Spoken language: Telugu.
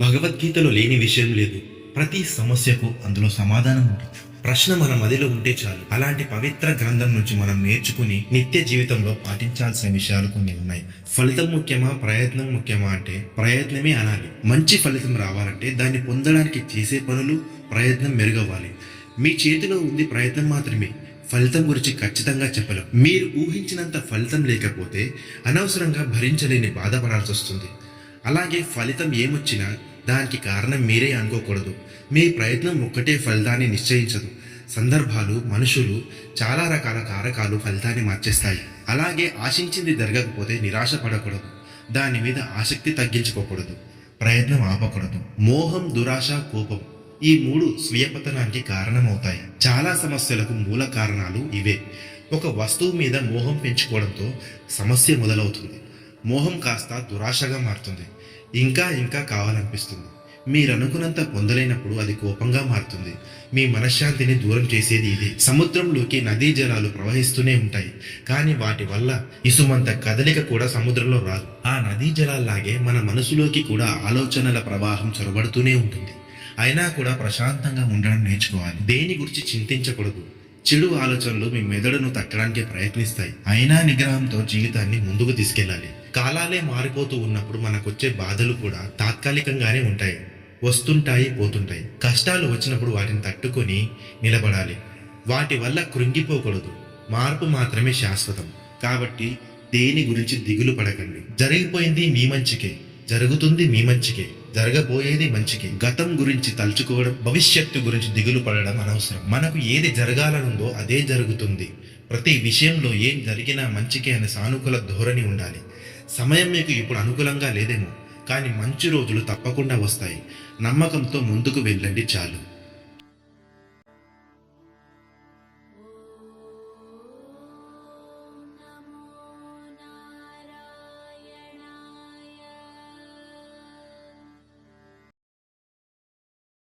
భగవద్గీతలో లేని విషయం లేదు. ప్రతి సమస్యకు అందులో సమాధానం ఉంటుంది. ప్రశ్న మన మదిలో ఉంటే చాలు. అలాంటి పవిత్ర గ్రంథం నుంచి మనం నేర్చుకుని నిత్య జీవితంలో పాటించాల్సిన విషయాలు కొన్ని ఉన్నాయి. ఫలితం ముఖ్యమా? ప్రయత్నం ముఖ్యమా అంటే ప్రయత్నమే అనాలి. మంచి ఫలితం రావాలంటే దాన్ని పొందడానికి చేసే పనులు ప్రయత్నం మెరుగవ్వాలి. మీ చేతిలో ఉంది ప్రయత్నం మాత్రమే. ఫలితం గురించి ఖచ్చితంగా చెప్పలేం. మీరు ఊహించినంత ఫలితం లేకపోతే అనవసరంగా భరించలేని బాధపడాల్సి వస్తుంది. అలాగే ఫలితం ఏమొచ్చినా దానికి కారణం మీరే అనుకోకూడదు. మీ ప్రయత్నం ఒక్కటే ఫలితాన్ని నిశ్చయించదు. సందర్భాలు మనుషులు చాలా రకాల కారకాలు ఫలితాన్ని మార్చేస్తాయి. అలాగే ఆశించింది జరగకపోతే నిరాశ పడకూడదు దాని మీద ఆసక్తి తగ్గించుకోకూడదు. ప్రయత్నం ఆపకూడదు. మోహం దురాశ కోపం ఈ మూడు స్వీయపతనానికి కారణమవుతాయి. చాలా సమస్యలకు మూల కారణాలు ఇవే. ఒక వస్తువు మీద మోహం పెంచుకోవడంతో సమస్య మొదలవుతుంది. మోహం కాస్త దురాశగా మారుతుంది. ఇంకా ఇంకా కావాలనిపిస్తుంది. మీరు అనుకున్నంత పొందలేనప్పుడు అది కోపంగా మారుతుంది. మీ మనశ్శాంతిని దూరం చేసేది ఇది. సముద్రంలోకి నదీ జలాలు ప్రవహిస్తూనే ఉంటాయి. కానీ వాటి వల్ల ఇసుమంత కదలిక కూడా సముద్రంలో రాదు. ఆ నదీ జలాల్లాగే మన మనసులోకి కూడా ఆలోచనల ప్రవాహం చొరబడుతూనే ఉంటుంది. అయినా కూడా ప్రశాంతంగా ఉండడం నేర్చుకోవాలి. దేని గురించి చింతించకూడదు. చెడు ఆలోచనలు మీ మెదడును తట్టడానికి ప్రయత్నిస్తాయి. అయినా నిగ్రహంతో జీవితాన్ని ముందుకు తీసుకెళ్ళాలి. కాలాలే మారిపోతూ ఉన్నప్పుడు మనకొచ్చే బాధలు కూడా తాత్కాలికంగానే ఉంటాయి. వస్తుంటాయి పోతుంటాయి. కష్టాలు వచ్చినప్పుడు వాటిని తట్టుకొని నిలబడాలి. వాటి వల్ల కృంగిపోకూడదు. మార్పు మాత్రమే శాశ్వతం. కాబట్టి దేని గురించి దిగులు పడకండి. జరిగిపోయింది మీ మంచికే. జరుగుతుంది మీ మంచికే జరగబోయేది మంచికి. గతం గురించి తలుచుకోవడం భవిష్యత్తు గురించి దిగులు పడడం అనవసరం. మనకు ఏది జరగాలనుందో అదే జరుగుతుంది. ప్రతి విషయంలో ఏం జరిగినా మంచికే అనే సానుకూల ధోరణి ఉండాలి. సమయం మీకు ఇప్పుడు అనుకూలంగా లేదేమో కానీ మంచి రోజులు తప్పకుండా వస్తాయి. నమ్మకంతో ముందుకు వెళ్ళండి చాలు.